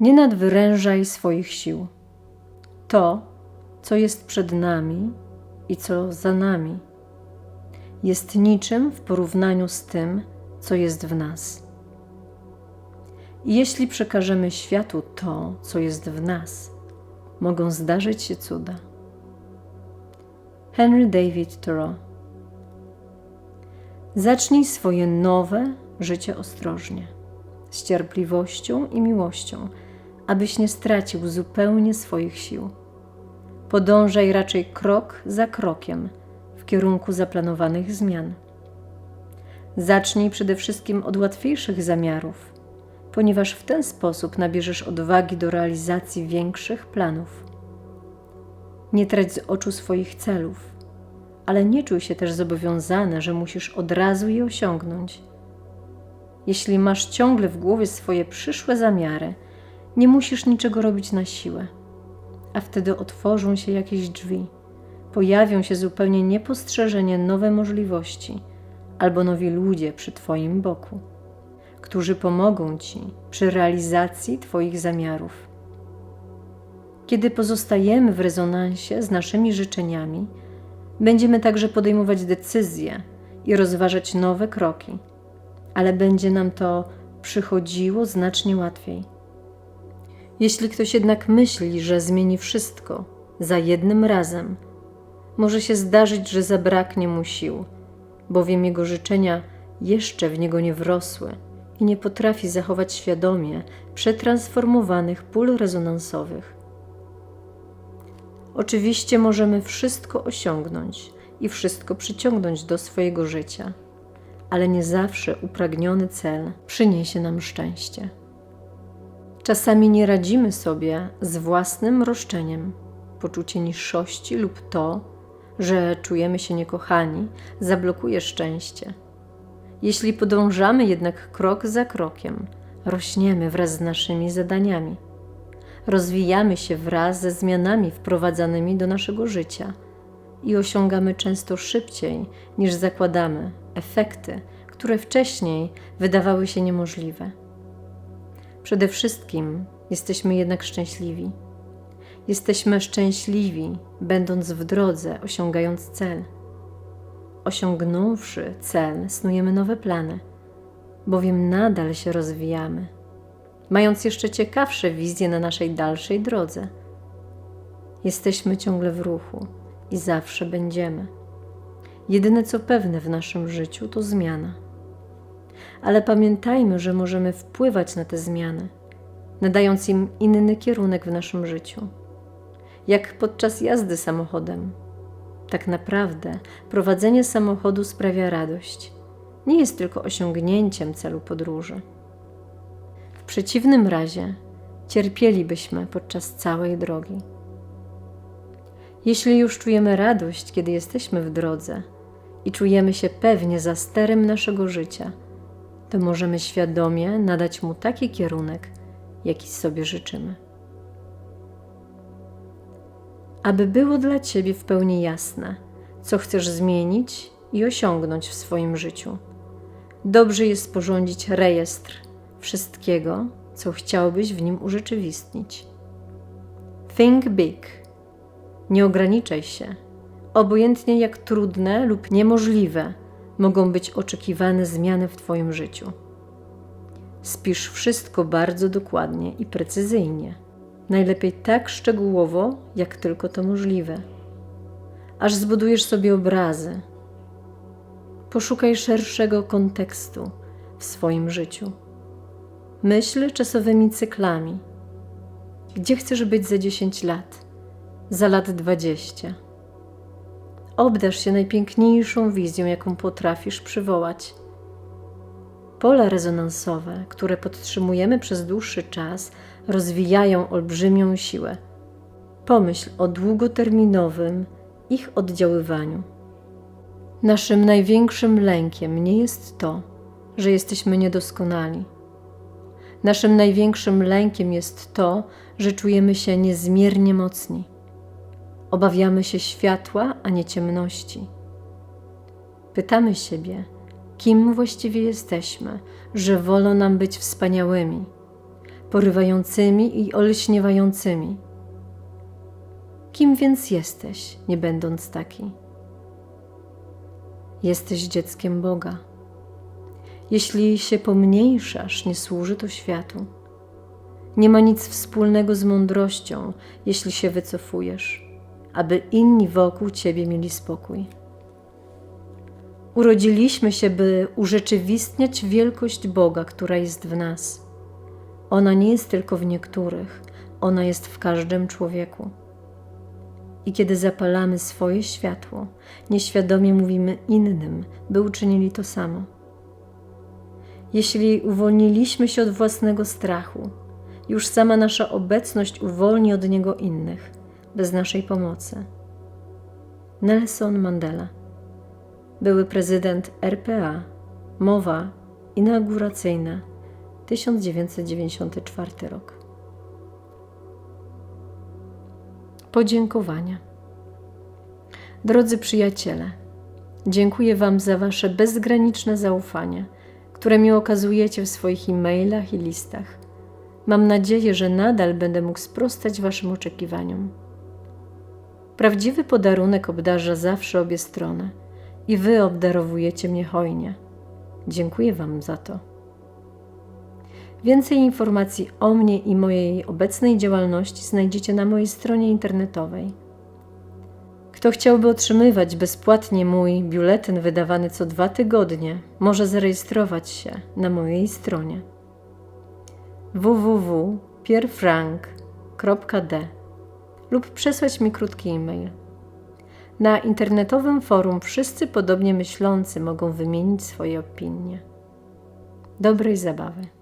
Nie nadwyrężaj swoich sił. To, co jest przed nami i co za nami, jest niczym w porównaniu z tym, co jest w nas. I jeśli przekażemy światu to, co jest w nas, mogą zdarzyć się cuda. Henry David Thoreau Zacznij swoje nowe życie ostrożnie, z cierpliwością i miłością, abyś nie stracił zupełnie swoich sił. Podążaj raczej krok za krokiem w kierunku zaplanowanych zmian. Zacznij przede wszystkim od łatwiejszych zamiarów, ponieważ w ten sposób nabierzesz odwagi do realizacji większych planów. Nie trać z oczu swoich celów, ale nie czuj się też zobowiązany, że musisz od razu je osiągnąć. Jeśli masz ciągle w głowie swoje przyszłe zamiary, nie musisz niczego robić na siłę, a wtedy otworzą się jakieś drzwi, pojawią się zupełnie niepostrzeżenie nowe możliwości albo nowi ludzie przy Twoim boku, którzy pomogą Ci przy realizacji Twoich zamiarów. Kiedy pozostajemy w rezonansie z naszymi życzeniami, będziemy także podejmować decyzje i rozważać nowe kroki, ale będzie nam to przychodziło znacznie łatwiej. Jeśli ktoś jednak myśli, że zmieni wszystko za jednym razem, może się zdarzyć, że zabraknie mu sił, bowiem jego życzenia jeszcze w niego nie wrosły i nie potrafi zachować świadomie przetransformowanych pól rezonansowych. Oczywiście możemy wszystko osiągnąć i wszystko przyciągnąć do swojego życia, ale nie zawsze upragniony cel przyniesie nam szczęście. Czasami nie radzimy sobie z własnym roszczeniem. Poczucie niższości lub to, że czujemy się niekochani, zablokuje szczęście. Jeśli podążamy jednak krok za krokiem, rośniemy wraz z naszymi zadaniami. Rozwijamy się wraz ze zmianami wprowadzanymi do naszego życia i osiągamy często szybciej niż zakładamy efekty, które wcześniej wydawały się niemożliwe. Przede wszystkim jesteśmy jednak szczęśliwi. Jesteśmy szczęśliwi, będąc w drodze, osiągając cel. Osiągnąwszy cel, snujemy nowe plany, bowiem nadal się rozwijamy, mając jeszcze ciekawsze wizje na naszej dalszej drodze. Jesteśmy ciągle w ruchu i zawsze będziemy. Jedyne co pewne w naszym życiu to zmiana ale pamiętajmy, że możemy wpływać na te zmiany, nadając im inny kierunek w naszym życiu. Jak podczas jazdy samochodem. Tak naprawdę prowadzenie samochodu sprawia radość. Nie jest tylko osiągnięciem celu podróży. W przeciwnym razie cierpielibyśmy podczas całej drogi. Jeśli już czujemy radość, kiedy jesteśmy w drodze i czujemy się pewnie za sterem naszego życia, to możemy świadomie nadać mu taki kierunek, jaki sobie życzymy. Aby było dla Ciebie w pełni jasne, co chcesz zmienić i osiągnąć w swoim życiu, dobrze jest sporządzić rejestr wszystkiego, co chciałbyś w nim urzeczywistnić. Think big. Nie ograniczaj się, obojętnie jak trudne lub niemożliwe mogą być oczekiwane zmiany w Twoim życiu. Spisz wszystko bardzo dokładnie i precyzyjnie, najlepiej tak szczegółowo, jak tylko to możliwe, aż zbudujesz sobie obrazy. Poszukaj szerszego kontekstu w swoim życiu. Myśl czasowymi cyklami. Gdzie chcesz być za 10 lat, za lat 20? Obdasz się najpiękniejszą wizją, jaką potrafisz przywołać. Pola rezonansowe, które podtrzymujemy przez dłuższy czas, rozwijają olbrzymią siłę. Pomyśl o długoterminowym ich oddziaływaniu. Naszym największym lękiem nie jest to, że jesteśmy niedoskonali. Naszym największym lękiem jest to, że czujemy się niezmiernie mocni. Obawiamy się światła, a nie ciemności. Pytamy siebie, kim właściwie jesteśmy, że wolno nam być wspaniałymi. porywającymi i olśniewającymi. Kim więc jesteś, nie będąc taki? Jesteś dzieckiem Boga. Jeśli się pomniejszasz, nie służy to światu. Nie ma nic wspólnego z mądrością, jeśli się wycofujesz, aby inni wokół ciebie mieli spokój. Urodziliśmy się, by urzeczywistniać wielkość Boga, która jest w nas. Ona nie jest tylko w niektórych, ona jest w każdym człowieku. I kiedy zapalamy swoje światło, nieświadomie mówimy innym, by uczynili to samo. Jeśli uwolniliśmy się od własnego strachu, już sama nasza obecność uwolni od niego innych, bez naszej pomocy. Nelson Mandela, były prezydent RPA, mowa inauguracyjna 1994 rok. Podziękowania. Drodzy przyjaciele, dziękuję Wam za Wasze bezgraniczne zaufanie, które mi okazujecie w swoich e-mailach i listach. Mam nadzieję, że nadal będę mógł sprostać Waszym oczekiwaniom. Prawdziwy podarunek obdarza zawsze obie strony i Wy obdarowujecie mnie hojnie. Dziękuję Wam za to. Więcej informacji o mnie i mojej obecnej działalności znajdziecie na mojej stronie internetowej. Kto chciałby otrzymywać bezpłatnie mój biuletyn wydawany co dwa tygodnie, może zarejestrować się na mojej stronie www.pierfrank.d lub przesłać mi krótki e-mail. Na internetowym forum wszyscy podobnie myślący mogą wymienić swoje opinie. Dobrej zabawy.